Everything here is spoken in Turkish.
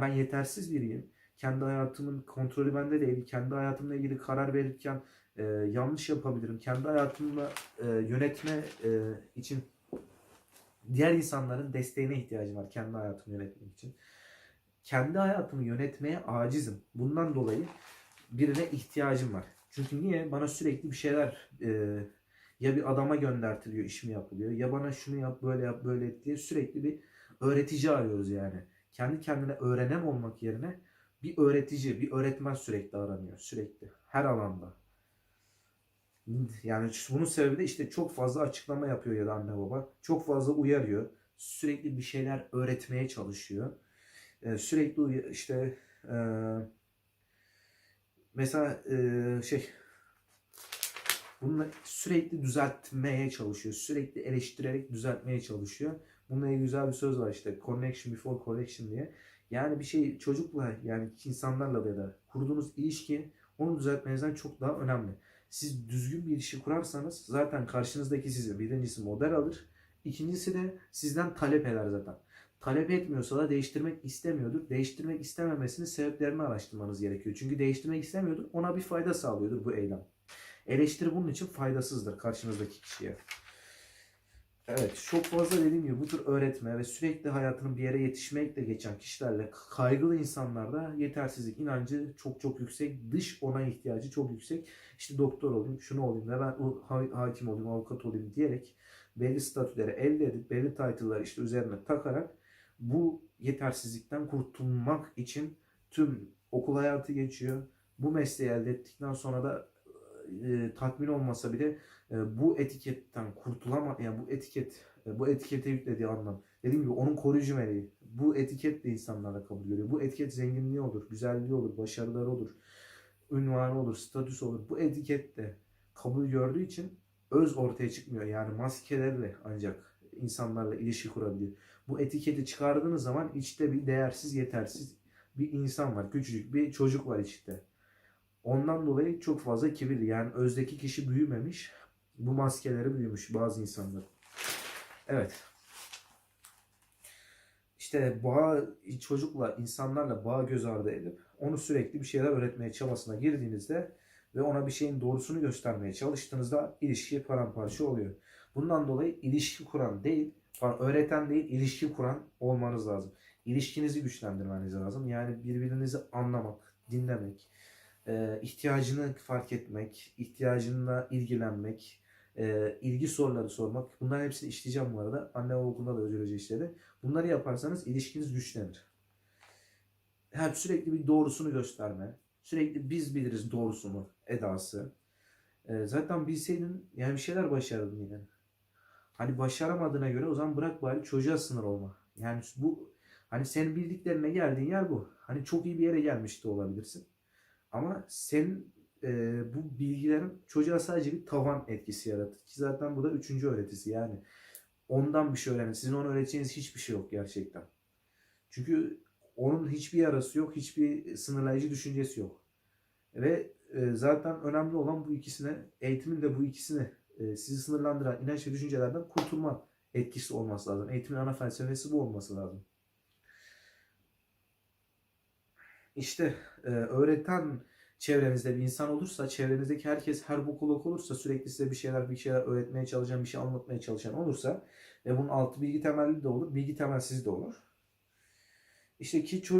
Ben yetersiz biriyim. Kendi hayatımın kontrolü bende değil. Kendi hayatımla ilgili karar verirken e, yanlış yapabilirim. Kendi hayatımla e, yönetme e, için diğer insanların desteğine ihtiyacım var kendi hayatımı yönetmek için. Kendi hayatımı yönetmeye acizim. Bundan dolayı birine ihtiyacım var. Çünkü niye? Bana sürekli bir şeyler e, ya bir adama göndertiliyor, iş mi yapılıyor ya bana şunu yap, böyle yap, böyle et diye sürekli bir öğretici arıyoruz yani. Kendi kendine öğrenem olmak yerine bir öğretici, bir öğretmen sürekli aranıyor. Sürekli. Her alanda. Yani bunun sebebi de işte çok fazla açıklama yapıyor ya da anne baba. Çok fazla uyarıyor. Sürekli bir şeyler öğretmeye çalışıyor. Ee, sürekli işte e, mesela e, şey bunu sürekli düzeltmeye çalışıyor. Sürekli eleştirerek düzeltmeye çalışıyor. Bununla ilgili güzel bir söz var işte connection before correction diye. Yani bir şey çocukla yani insanlarla ya da kurduğunuz ilişki onu düzeltmenizden çok daha önemli. Siz düzgün bir ilişki kurarsanız zaten karşınızdaki size birincisi model alır. İkincisi de sizden talep eder zaten. Talep etmiyorsa da değiştirmek istemiyordur. Değiştirmek istememesinin sebeplerini araştırmanız gerekiyor. Çünkü değiştirmek istemiyordur. Ona bir fayda sağlıyordur bu eylem. Eleştiri bunun için faydasızdır karşınızdaki kişiye. Evet çok fazla dediğim gibi bu tür öğretme ve sürekli hayatının bir yere yetişmekle geçen kişilerle kaygılı insanlarda yetersizlik inancı çok çok yüksek. Dış ona ihtiyacı çok yüksek. İşte doktor olayım, şunu olayım ve ben hakim olayım, avukat olayım diyerek belli statüleri elde edip belli title'ları işte üzerine takarak bu yetersizlikten kurtulmak için tüm okul hayatı geçiyor. Bu mesleği elde ettikten sonra da e, tatmin olmasa bile bu etiketten kurtulama yani bu etiket e, bu etikete yüklediği anlam dediğim gibi onun koruyucu meleği bu etiket de insanlarla kabul görüyor. Bu etiket zenginliği olur, güzelliği olur, başarıları olur, ünvanı olur, statüs olur. Bu etiket de kabul gördüğü için öz ortaya çıkmıyor. Yani maskelerle ancak insanlarla ilişki kurabiliyor. Bu etiketi çıkardığınız zaman içte bir değersiz, yetersiz bir insan var. Küçücük bir çocuk var içte. Ondan dolayı çok fazla kibirli. Yani özdeki kişi büyümemiş. Bu maskeleri büyümüş bazı insanlar. Evet. İşte bağ, çocukla, insanlarla bağ göz ardı edip onu sürekli bir şeyler öğretmeye çabasına girdiğinizde ve ona bir şeyin doğrusunu göstermeye çalıştığınızda ilişki paramparça oluyor. Bundan dolayı ilişki kuran değil, öğreten değil, ilişki kuran olmanız lazım. İlişkinizi güçlendirmeniz lazım. Yani birbirinizi anlamak, dinlemek, ihtiyacını fark etmek, ihtiyacınla ilgilenmek, e, ilgi soruları sormak. Bunların hepsini işleyeceğim bu arada. Anne baba okulunda da özgürce işledi. Bunları yaparsanız ilişkiniz güçlenir. Hep sürekli bir doğrusunu gösterme. Sürekli biz biliriz doğrusunu, edası. E, zaten bilseydin yani bir şeyler başardın yine. Hani başaramadığına göre o zaman bırak bari çocuğa sınır olma. Yani bu hani senin bildiklerine geldiğin yer bu. Hani çok iyi bir yere gelmiş de olabilirsin. Ama senin e, bu bilgilerin çocuğa sadece bir tavan etkisi yaratır. Ki zaten bu da üçüncü öğretisi yani. Ondan bir şey öğrenin. Sizin ona öğreteceğiniz hiçbir şey yok gerçekten. Çünkü onun hiçbir yarası yok, hiçbir sınırlayıcı düşüncesi yok. Ve e, zaten önemli olan bu ikisine, eğitimin de bu ikisine e, sizi sınırlandıran inanç ve düşüncelerden kurtulma etkisi olması lazım. Eğitimin ana felsefesi bu olması lazım. İşte e, öğreten çevrenizde bir insan olursa, çevrenizdeki herkes her bokuluk olursa, sürekli size bir şeyler bir şeyler öğretmeye çalışan, bir şey anlatmaya çalışan olursa ve bunun altı bilgi temelli de olur, bilgi temelsiz de olur. İşte ki